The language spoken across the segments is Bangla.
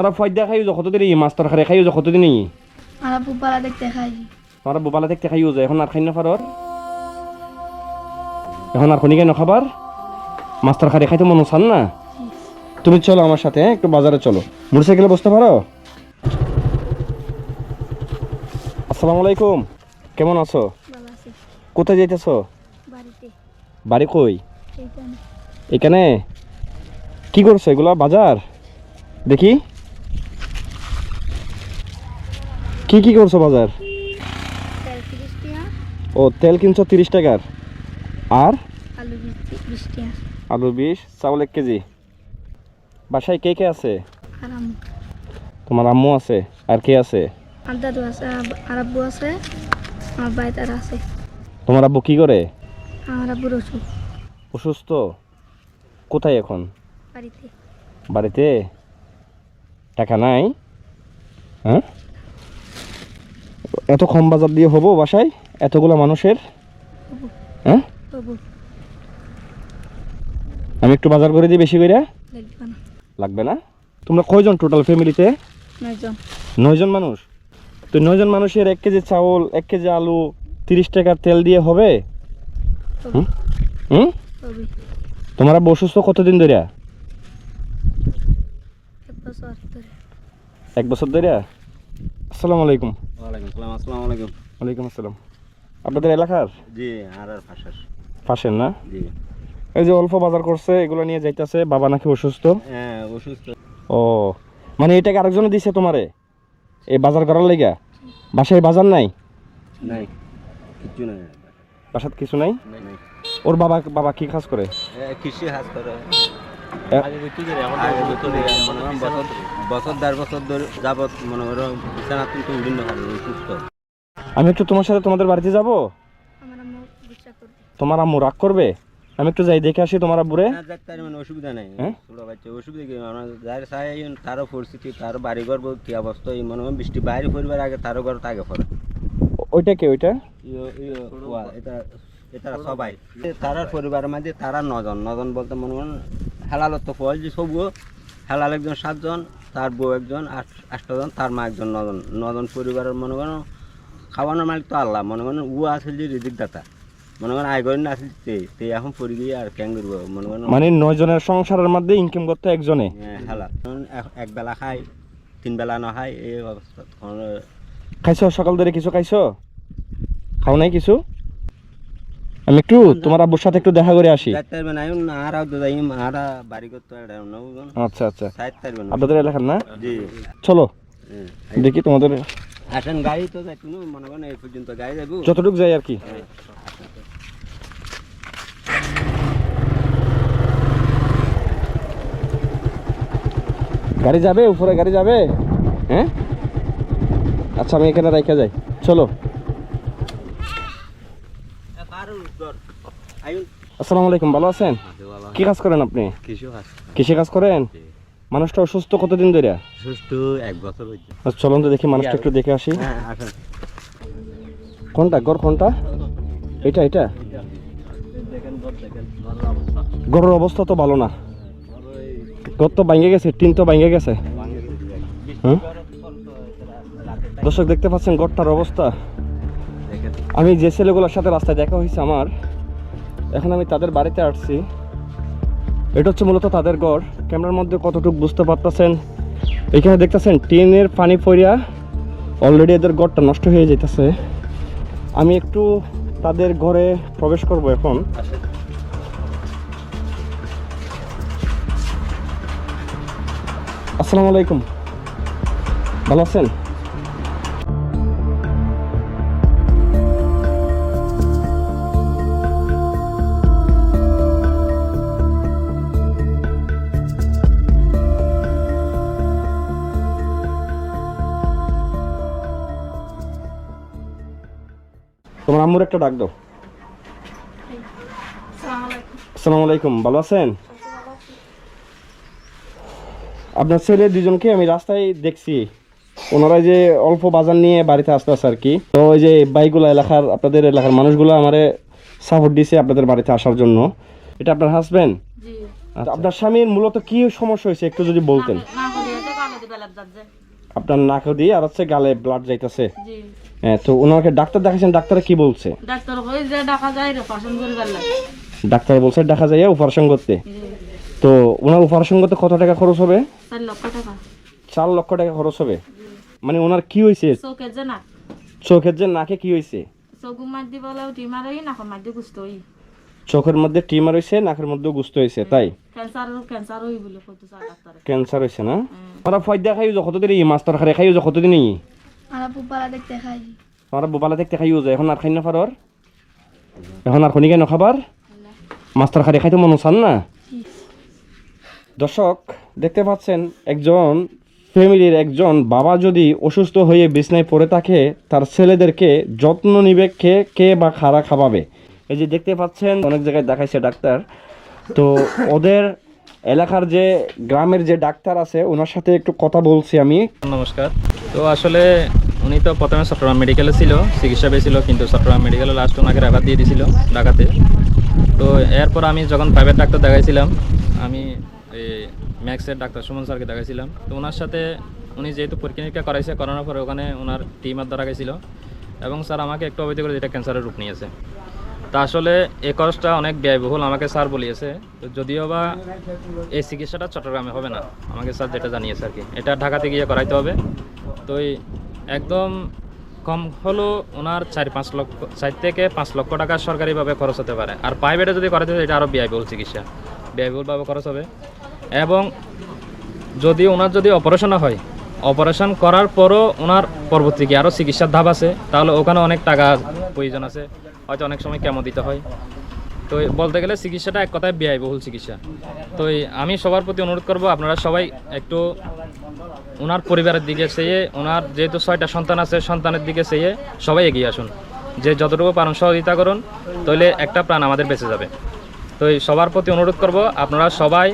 তোমরা ফয়দা খাইও যে কতদিন এই মাছ তরকারি খাইও যে কতদিন এই? আর বুপালা দেখতে খাই। তোমরা বোপালা দেখতে খাইও যে এখন আর খাই না পারর এখন আর খনি কেন খাবার? মাছ তরকারি খাইতে মন চান না? তুমি চলো আমার সাথে হ্যাঁ? একটু বাজারে চলো। মোটরসাইকেলে বসতে পারো? আসসালামু আলাইকুম। কেমন আছো? কোথায় যাইতেছো? বাড়ি কই? এখানে? কি করছ এগুলা? বাজার? দেখি। কি কি করছ বাজার? ও তেল কিনছো তিরিশ টাকার। আর? আলু বিশ- চাউল এক কেজি। বাসায় কে কে আছে? তোমার আম্মু আছে? আর কে আছে? দাদু আছে আর- আর আব্বু আছে আমার ভাই তারা আছে। তোমার আব্বু কি করে? আমার আব্বুর ওষুধ। অসুস্থ? কোথায় এখন? বাড়িতে। বাড়িতে? টাকা নাই? হ্যাঁ? এত কম বাজার দিয়ে হব বাসায়? এতগুলো মানুষের? হ্যাঁ? আমি একটু বাজার করে দিই বেশি করে লাগবে না। তোমরা কয়জন টোটাল ফ্যামিলিতে নয়জন। মানুষ? তো নয়জন মানুষের এক কেজি চাউল এক কেজি আলু তিরিশ টাকার তেল দিয়ে হবে? হুম? তোমার অসুস্থ কতদিন ধরে এক বছর ধরে। এক বছর ধরে আসসালামু আলাইকুম। ওয়ালাইকুম সালাম আসসালামু আলাইকুম। ওয়ালাইকুম আসসালাম। আপনাদের এলাকার? জি আর আর ফাঁসার। পাশের না? জি। এই যে অল্প বাজার করছে এগুলো নিয়ে যাইতেছে বাবা নাকি অসুস্থ? হ্যাঁ অসুস্থ। ও মানে এটাকে আরেকজনে দিছে তোমারে? এই বাজার করার লাইগা বাসায় বাজার নাই? নাই কিছু নাই। বাসাত কিছু নাই? ওর বাবা বাবা কি কাজ করে? কৃষি হাজ করে। বছর বছর দেড় বছর ধরে যাবত মনে করো বিছানা কিন্তু বিভিন্ন কারণে অসুস্থ আমি একটু তোমার সাথে তোমাদের বাড়িতে যাব? আমার আম্মু বিচার করবে। তোমার আম্মু রাগ করবে? আমি একটু যাই দেখে আসি তোমার আব্বুরে। মানে অসুবিধা নাই। হ্যাঁ? ছোট বাচ্চা অসুবিধা কি? আমরা যার চাই তারও পরিস্থিতি তার বাড়ি ঘর কি অবস্থা? এই মনে করেন বৃষ্টি বাইরে পরিবার আগে তারও ঘর আগে পড়ে। ওইটা কি ওইটা? ওয়া, এটা এটা সবাই। তারার পরিবারের মাঝে তারা নজন। নজন বলতে মনে করেন হেলালত তো ফল যে সবগুলো হেলাল একজন সাতজন তার বউ একজন আট আটজন তার মা একজন নজন নজন পরিবারের মনে করেন খাওয়ানোর মালিক তো আল্লাহ মনে করেন ও আসল যে রিজিক দাতা মনে করেন আয় করেন আসল তে তে এখন পড়ে গিয়ে আর ক্যাং করব মনে করেন মানে নয় জনের সংসারের মধ্যে ইনকাম করতে একজনে? হ্যাঁ, হেলা এক- বেলা খায় তিন বেলা না খায় এই অবস্থা। খাইছো? সকাল ধরে কিছু খাইছো? খাও নাই কিছু? আমি একটু তোমার আব্বুর সাথে একটু দেখা করে আসি। আচ্ছা আচ্ছা। আপনাদের এলাকার না? চলো। দেখি তোমাদের। আসেন গাড়ি তো মনে করেন এই পর্যন্ত গাড়ি যাব যতটুকু যাই আর কি। গাড়ি যাবে? উপরে গাড়ি যাবে? হ্যাঁ? আচ্ছা আমি এখানে রাইখা যাই। চলো। আসসালামু আলাইকুম ভালো আছেন? কি কাজ করেন আপনি? কৃষি কাজ করেন? মানুষটা অসুস্থ কতদিন ধরে? সুস্থ এক বছর হয়েছে আচ্ছা, চলুন তো দেখি মানুষটা একটু দেখে আসি। হ্যাঁ কোনটা? গড় কোনটা? এটা এটা? গড়ের অবস্থা তো ভালো না। গড় তো ভাঙে গেছে টিন তো ভাঙে গেছে। দর্শক দেখতে পাচ্ছেন গড়টার অবস্থা। আমি যে ছেলেগুলোর সাথে রাস্তায় দেখা হয়েছে আমার এখন আমি তাদের বাড়িতে আসছি। এটা হচ্ছে মূলত তাদের গড় ক্যামেরার মধ্যে কতটুকু বুঝতে পারতেছেন? এখানে দেখতেছেন টিনের পানি পড়িয়া অলরেডি এদের গড়টা নষ্ট হয়ে যেতেছে আমি একটু তাদের ঘরে প্রবেশ করব এখন। আসসালামু আলাইকুম। ভালো আছেন? তোমার আম্মুর একটা ডাক দাও। আসসালামু আলাইকুম। ভালো আছেন? আপনার ছেলে দুজনকে আমি রাস্তায় দেখছি। ওনারা যে অল্প বাজার নিয়ে বাড়িতে আসতে আসে আর কি। তো ওই যে বাইকগুলো এলাকার আপনাদের এলাকার মানুষগুলো আমারে সাপোর্ট দিছে আপনাদের বাড়িতে আসার জন্য। এটা আপনার হাজবেন্ড জি। আপনার স্বামীর মূলত কি সমস্যা হয়েছে? একটু যদি বলতেন। আপনার নাকে দিয়ে আর হচ্ছে গালে ব্লাড যাইতেছে। হ্যাঁ তো ওনাকে ডাক্তার দেখাইছেন ডাক্তার কি বলছে? ডাক্তার কই যে করিবার লাগে ডাক্তার বলছে দেখা যায় অপারেশন করতে। তো ওনার অপারেশন করতে কত টাকা খরচ হবে? চার লক্ষ টাকা। চার লক্ষ টাকা খরচ হবে? মানে ওনার কি হয়েছে চৌকে যে না চোখের যে নাকে কি হয়েছে চৌকু মার দি বলে উঠি মারাই নাকর মার গুস্ত হই। চোখের মধ্যে টিমার হয়েছে নাকের মধ্যে গুস্ত হয়েছে তাই? ক্যান্সার ক্যান্সার হই বলে কত ডাক্তারে। ক্যান্সার হয়েছে না? আমরা ফয়দা খাইও এই মাছ তরকারি খাইও কতদিন এই? দেখতে এখন আর খাই না এখন আর মন চান না? দর্শক, দেখতে পাচ্ছেন একজন ফ্যামিলির একজন বাবা যদি অসুস্থ হয়ে বিছনায় পড়ে থাকে, তার ছেলেদেরকে যত্ন নিবে কে কে বা খারা খাওয়াবে? এই যে দেখতে পাচ্ছেন, অনেক জায়গায় দেখাইছে ডাক্তার। তো ওদের এলাকার যে গ্রামের যে ডাক্তার আছে, ওনার সাথে একটু কথা বলছি আমি। নমস্কার। তো আসলে উনি তো প্রথমে চট্টগ্রাম মেডিকেলে ছিল চিকিৎসা পেয়েছিল কিন্তু চট্টগ্রাম মেডিকেলে লাস্ট ওনাকে রেফার দিয়ে দিয়েছিল ঢাকাতে। তো এরপর আমি যখন প্রাইভেট ডাক্তার দেখাইছিলাম, আমি ম্যাক্সের ডাক্তার সুমন স্যারকে দেখাইছিলাম। তো ওনার সাথে উনি যেহেতু পরীক্ষা নিরীক্ষা করাইছে, করানোর পরে ওখানে ওনার টিমার ধরা গেছিল। এবং স্যার আমাকে একটু অবৈধ করে যেটা ক্যান্সারের রূপ নিয়েছে। তা আসলে এই খরচটা অনেক ব্যয়বহুল, আমাকে স্যার বলিয়েছে। তো যদিও বা এই চিকিৎসাটা চট্টগ্রামে হবে না, আমাকে স্যার যেটা জানিয়েছে আর কি। এটা ঢাকাতে গিয়ে করাইতে হবে। তো একদম কম হলো ওনার চার পাঁচ লক্ষ, চার থেকে পাঁচ লক্ষ টাকা সরকারিভাবে খরচ হতে পারে। আর প্রাইভেটে যদি করাতে হয় এটা আরও ব্যয়বহুল চিকিৎসা। ব্যয়বহুলভাবে খরচ হবে। এবং যদি ওনার যদি অপারেশন হয় অপারেশন করার পরও ওনার পরবর্তী কি আরও চিকিৎসার ধাপ আছে। তাহলে ওখানে অনেক টাকা প্রয়োজন আছে। হয়তো অনেক সময় কেমন দিতে হয়। তো বলতে গেলে চিকিৎসাটা এক কথায় ব্যয়বহুল চিকিৎসা। তো আমি সবার প্রতি অনুরোধ করব, আপনারা সবাই একটু ওনার পরিবারের দিকে চেয়ে, ওনার যেহেতু ছয়টা সন্তান আছে, সন্তানের দিকে চেয়ে সবাই এগিয়ে আসুন। যে যতটুকু পারেন সহযোগিতা করুন, তাহলে একটা প্রাণ আমাদের বেঁচে যাবে। তো সবার প্রতি অনুরোধ করব, আপনারা সবাই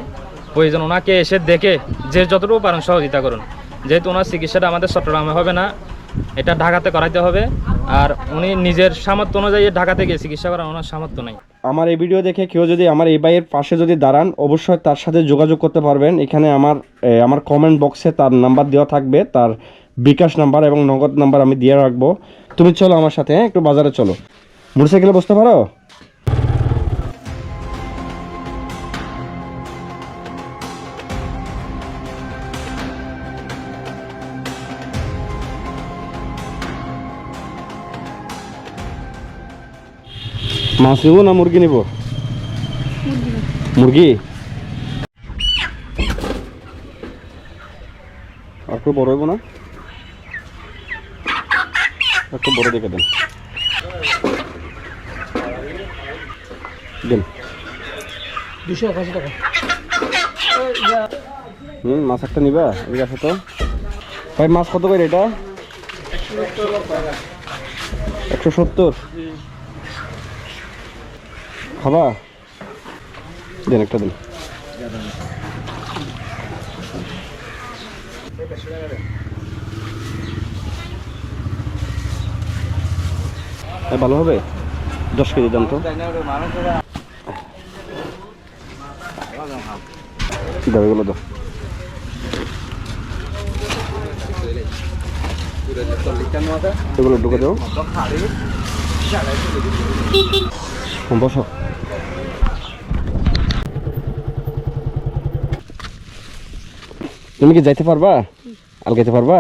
প্রয়োজন ওনাকে এসে দেখে যে যতটুকু পারেন সহযোগিতা করুন। যেহেতু ওনার চিকিৎসাটা আমাদের চট্টগ্রামে হবে না, এটা ঢাকাতে করাইতে হবে। আর উনি নিজের সামর্থ্য অনুযায়ী ঢাকাতে গিয়ে চিকিৎসা করার ওনার সামর্থ্য নেই। আমার এই ভিডিও দেখে কেউ যদি আমার এই ভাইয়ের পাশে যদি দাঁড়ান, অবশ্যই তার সাথে যোগাযোগ করতে পারবেন। এখানে আমার আমার কমেন্ট বক্সে তার নাম্বার দেওয়া থাকবে, তার বিকাশ নাম্বার এবং নগদ নাম্বার আমি দিয়ে রাখব। তুমি চলো আমার সাথে হ্যাঁ? একটু বাজারে চলো। মোটরসাইকেলে বসতে পারো? মাছ নিব না মুরগি নিব মুরগি। আর একটু বড় হইব না? একটু বড় দেখে দেন। দেন। দুশো আশি টাকা। হুম মাছ একটা নিবা এদিকে আসো তো। ভাই মাছ কত করে এটা? একশো সত্তর। খাবা? দেন একটা দিন। ভালো হবে? দশ কেজি দাম তো। দাও এগুলো দাও। এগুলো ঢুকে হুম, বসো। তুমি কি যাইতে পারবা? আল গাইতে পারবা?